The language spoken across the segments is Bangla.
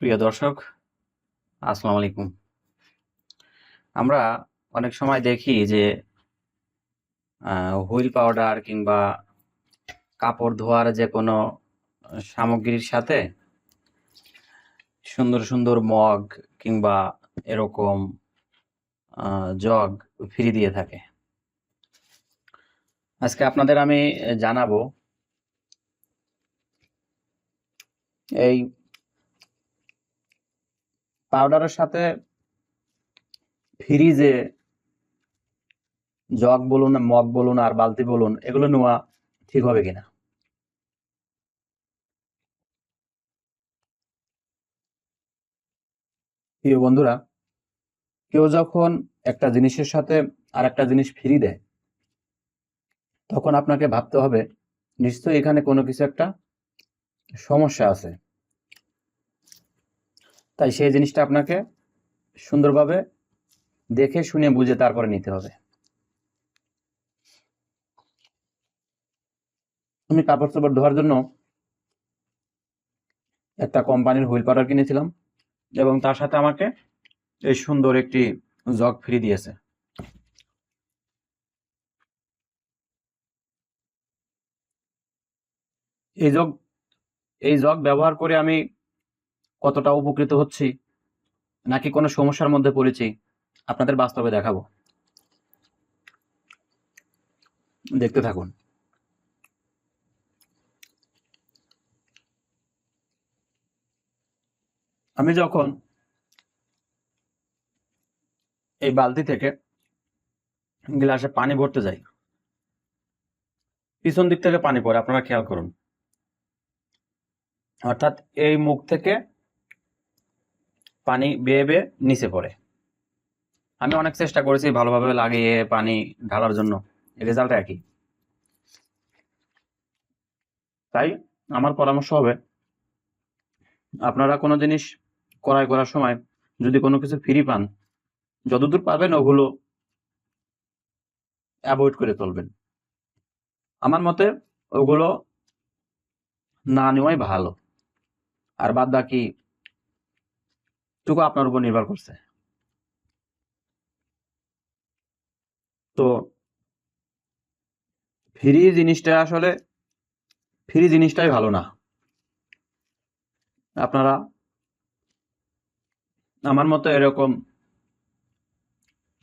প্রিয় দর্শক, আসসালামু আলাইকুম। আমরা অনেক সময় দেখি যে হুইল পাউডার কিংবা কাপড় ধোয়ার যে কোনো সামগ্রীর সাথে সুন্দর সুন্দর মগ কিংবা এরকম জগ ফ্রি দিয়ে থাকে। আজকে আপনাদের আমি জানাব, এই পাউডারের সাথে ফ্রিজে জগ বলুন, মগ বলুন আর বালতি বলুন, এগুলো নেওয়া ঠিক হবে কিনা? প্রিয় বন্ধুরা, কেউ যখন একটা জিনিসের সাথে আর একটা জিনিস ফ্রি দেয়, তখন আপনাকে ভাবতে হবে, নিশ্চয়ই এখানে কোনো কিছু একটা সমস্যা আছে। তাই সেই জিনিসটা আপনাকে সুন্দরভাবে দেখে, শুনে, বুঝে তারপরে নিতে হবে। আমি কাপড় চোপড় ধোয়ার জন্য একটা কোম্পানির হুইল পাউডার কিনেছিলাম এবং তার সাথে আমাকে এই সুন্দর একটি জগ ফ্রি দিয়েছে। এই জগ এই জগ ব্যবহার করে আমি কতটা উপকৃত হচ্ছি, নাকি কোনো সমস্যার মধ্যে পড়েছি, আপনাদের বাস্তবে দেখাবো। দেখতে থাকুন। আমি যখন এই বালতি থেকে গ্লাসে পানি ভরতে যাই, পিছন দিক থেকে পানি পড়ে, আপনারা খেয়াল করুন। অর্থাৎ এই মুখ থেকে পানি বেয়ে বেয়ে নিচে পড়ে। আমি অনেক চেষ্টা করেছি ভালোভাবে লাগিয়ে পানি ঢালার জন্য। রেজাল্ট একই। তাই আমার পরামর্শ হবে, আপনারা কোনো জিনিস ক্রয় করার সময় যদি কোনো কিছু ফ্রি পান, যতদূর পাবেন ওগুলো অ্যাভয়েড করে চলবেন। আমার মতে ওগুলো না নেওয়াই ভালো। আর বাদ বাকি টুকু আপনার উপর নির্ভর করছে। তো ফ্রি জিনিসটা আসলে, ফ্রি জিনিসটাই ভালো না। আপনারা, আমার মতো এরকম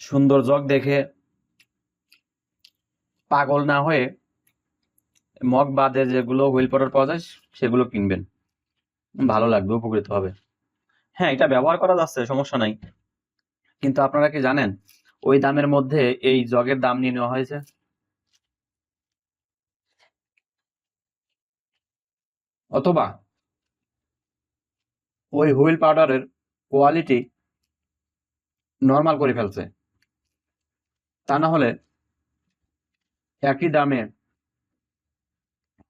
সুন্দর জগ দেখে পাগল না হয়ে মগ বাদে যেগুলো হুইল পাউডার পাওয়া যায়, সেগুলো কিনবেন। ভালো লাগবে, উপকৃত হবে। হ্যাঁ এটা ব্যবহার করা যাচ্ছে, সমস্যা নাই। কিন্তু আপনারা কি জানেন, ওই দামের মধ্যে এই জগের দাম নিয়ে নেওয়া হয়েছে? অথবা ওই হুইল পাউডারের কোয়ালিটি নর্মাল করে ফেলছে। তা না হলে একই দামে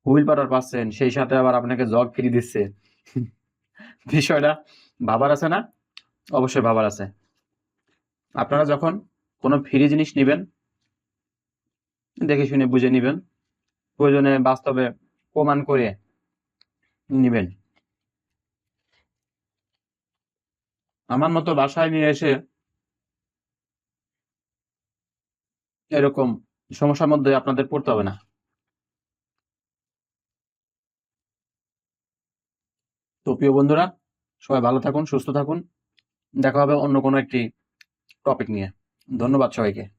হুইল পাউডার পাচ্ছেন, সেই সাথে আবার আপনাকে জগ ফ্রি দিচ্ছে। বিষয়টা ভাবার আছে না? অবশ্যই ভাবার আছে। আপনারা যখন কোনো ফ্রি জিনিস নেবেন, দেখে শুনে বুঝে নেবেন, প্রয়োজনে বাস্তবে প্রমাণ করে নেবেন। আমার মতো বাসায় নিয়ে এসে এরকম সমস্যার মধ্যে আপনাদের পড়তে হবে না। তো প্রিয় বন্ধুরা, সবাই ভালো থাকুন, সুস্থ থাকুন। দেখা হবে অন্য কোনো একটি টপিক নিয়ে। ধন্যবাদ সবাইকে।